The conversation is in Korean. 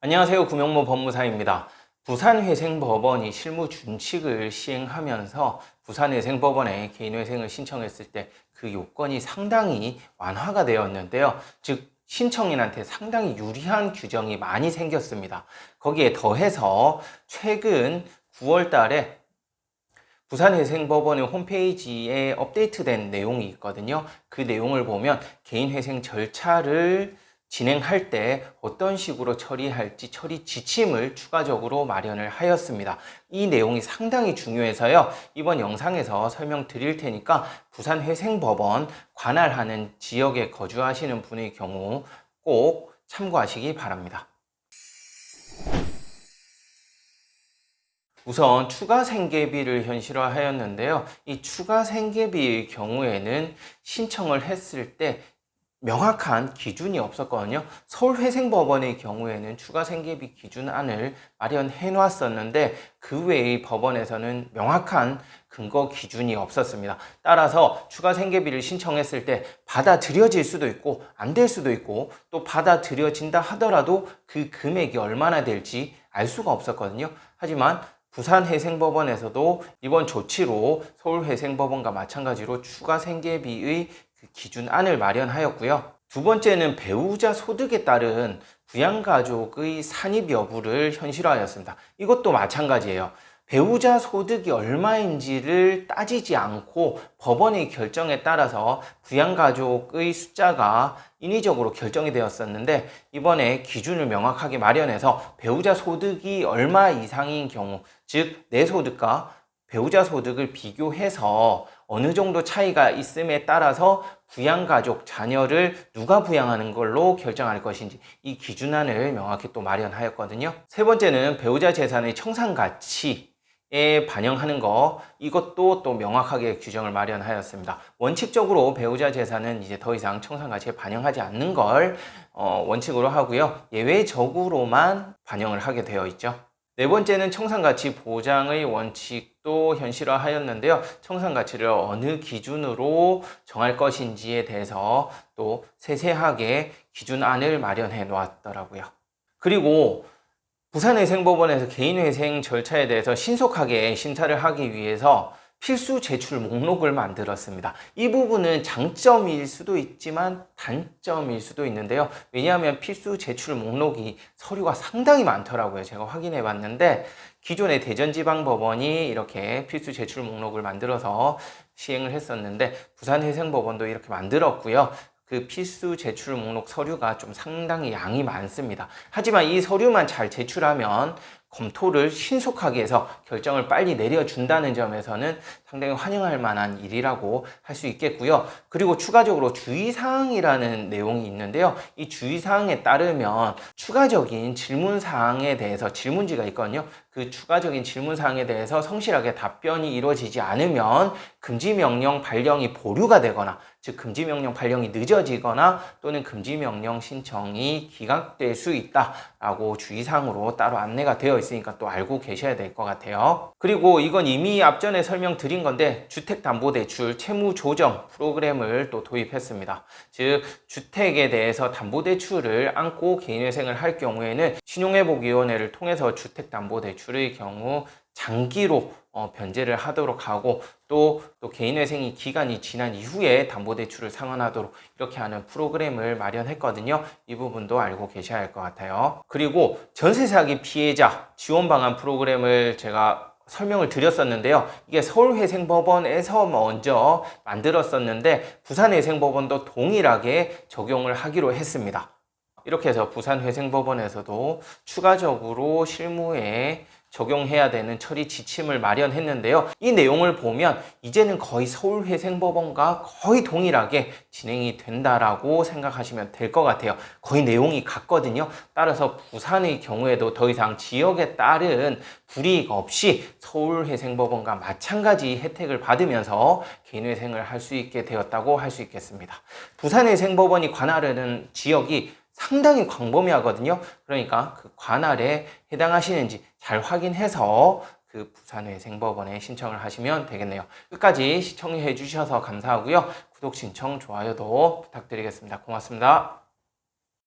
안녕하세요. 구명모 법무사입니다. 부산회생법원이 실무 준칙을 시행하면서 부산회생법원에 개인회생을 신청했을 때 그 요건이 상당히 완화가 되었는데요. 즉, 신청인한테 상당히 유리한 규정이 많이 생겼습니다. 거기에 더해서 최근 9월 달에 부산회생법원의 홈페이지에 업데이트된 내용이 있거든요. 그 내용을 보면 개인회생 절차를 진행할 때 어떤 식으로 처리할지 처리 지침을 추가적으로 마련을 하였습니다. 이 내용이 상당히 중요해서요. 이번 영상에서 설명드릴 테니까 부산회생법원 관할하는 지역에 거주하시는 분의 경우 꼭 참고하시기 바랍니다. 우선 추가 생계비를 현실화하였는데요. 이 추가 생계비의 경우에는 신청을 했을 때 명확한 기준이 없었거든요. 서울회생법원의 경우에는 추가 생계비 기준안을 마련해 놨었는데 그 외의 법원에서는 명확한 근거 기준이 없었습니다. 따라서 추가 생계비를 신청했을 때 받아들여질 수도 있고 안 될 수도 있고 또 받아들여진다 하더라도 그 금액이 얼마나 될지 알 수가 없었거든요. 하지만 부산회생법원에서도 이번 조치로 서울회생법원과 마찬가지로 추가 생계비의 그 기준 안을 마련하였고요. 두 번째는 배우자 소득에 따른 부양가족의 산입 여부를 현실화하였습니다. 이것도 마찬가지예요. 배우자 소득이 얼마인지를 따지지 않고 법원의 결정에 따라서 부양가족의 숫자가 인위적으로 결정이 되었었는데 이번에 기준을 명확하게 마련해서 배우자 소득이 얼마 이상인 경우 즉 내 소득과 배우자 소득을 비교해서 어느 정도 차이가 있음에 따라서 부양 가족 자녀를 누가 부양하는 걸로 결정할 것인지 이 기준안을 명확히 또 마련하였거든요. 세 번째는 배우자 재산의 청산 가치 에 반영하는 거 이것도 또 명확하게 규정을 마련하였습니다. 원칙적으로 배우자 재산은 이제 더 이상 청산 가치에 반영하지 않는 걸 어, 원칙으로 하고요. 예외적으로만 반영을 하게 되어 있죠. 네 번째는 청산 가치 보장의 원칙 도 현실화하였는데요. 청산 가치를 어느 기준으로 정할 것인지에 대해서 또 세세하게 기준안을 마련해 놓았더라고요. 그리고 부산회생법원에서 개인회생 절차에 대해서 신속하게 심사를 하기 위해서 필수 제출 목록을 만들었습니다. 이 부분은 장점일 수도 있지만 단점일 수도 있는데요. 왜냐하면 필수 제출 목록이 서류가 상당히 많더라고요. 제가 확인해 봤는데 기존의 대전지방법원이 이렇게 필수 제출 목록을 만들어서 시행을 했었는데 부산회생법원도 이렇게 만들었고요. 그 필수 제출 목록 서류가 좀 상당히 양이 많습니다. 하지만 이 서류만 잘 제출하면 검토를 신속하게 해서 결정을 빨리 내려준다는 점에서는 상당히 환영할 만한 일이라고 할 수 있겠고요. 그리고 추가적으로 주의사항이라는 내용이 있는데요. 이 주의사항에 따르면 추가적인 질문사항에 대해서 질문지가 있거든요. 그 추가적인 질문 사항에 대해서 성실하게 답변이 이루어지지 않으면 금지 명령 발령이 보류가 되거나 즉 금지 명령 발령이 늦어지거나 또는 금지 명령 신청이 기각될 수 있다라고 주의 사항으로 따로 안내가 되어 있으니까 또 알고 계셔야 될 것 같아요. 그리고 이건 이미 앞전에 설명드린 건데 주택담보대출 채무조정 프로그램을 또 도입했습니다. 즉 주택에 대해서 담보대출을 안고 개인회생을 할 경우에는 신용회복위원회를 통해서 주택담보 대출의 경우 장기로 어, 변제를 하도록 하고 또, 또 개인회생이 기간이 지난 이후에 담보대출을 상환하도록 이렇게 하는 프로그램을 마련했거든요. 이 부분도 알고 계셔야 할 것 같아요. 그리고 전세 사기 피해자 지원 방안 프로그램을 제가 설명을 드렸었는데요. 이게 서울회생법원에서 먼저 만들었었는데 부산회생법원도 동일하게 적용을 하기로 했습니다. 이렇게 해서 부산회생법원에서도 추가적으로 실무에 적용해야 되는 처리 지침을 마련했는데요. 이 내용을 보면 이제는 거의 서울회생법원과 거의 동일하게 진행이 된다라고 생각하시면 될 것 같아요. 거의 내용이 같거든요. 따라서 부산의 경우에도 더 이상 지역에 따른 불이익 없이 서울회생법원과 마찬가지 혜택을 받으면서 개인회생을 할 수 있게 되었다고 할 수 있겠습니다. 부산회생법원이 관할하는 지역이 상당히 광범위하거든요. 그러니까 그 관할에 해당하시는지 잘 확인해서 그 부산회생법원에 신청을 하시면 되겠네요. 끝까지 시청해 주셔서 감사하고요. 구독 신청, 좋아요도 부탁드리겠습니다. 고맙습니다.